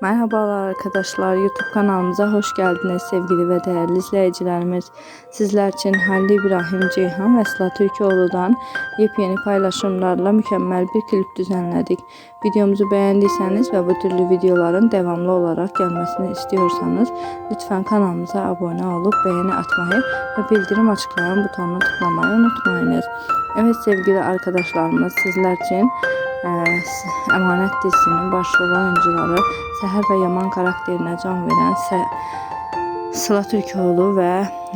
Merhabalar arkadaşlar YouTube kanalımıza hoş geldiniz sevgili ve değerli izleyicilerimiz. Sizler için Halil İbrahim Ceyhan ve Sıla Türkoğlu'dan yepyeni paylaşımlarla mükemmel bir klip düzenledik. Videomuzu beğendiyseniz ve bu türlü videoların devamlı olarak gelmesini istiyorsanız lütfen kanalımıza abone olup beğeni atmayı ve bildirim açıklayan butonuna tıklamayı unutmayınız. Evet sevgili arkadaşlarımız sizler için Əmanət dizisinin başrol oyuncuları Səhər və Yaman xarakterinə can verən Sıla Türkoğlu və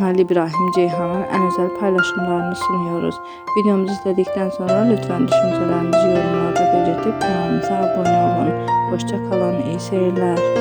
Ali İbrahim Ceyhanın ən özəl paylaşımlarını sunuyoruz. Videomuzu izlədikdən sonra lütfən düşüncələrinizi yorumlarda belirtib kanalımıza abunə olun. Hoşça kalın, iyi seyirlər.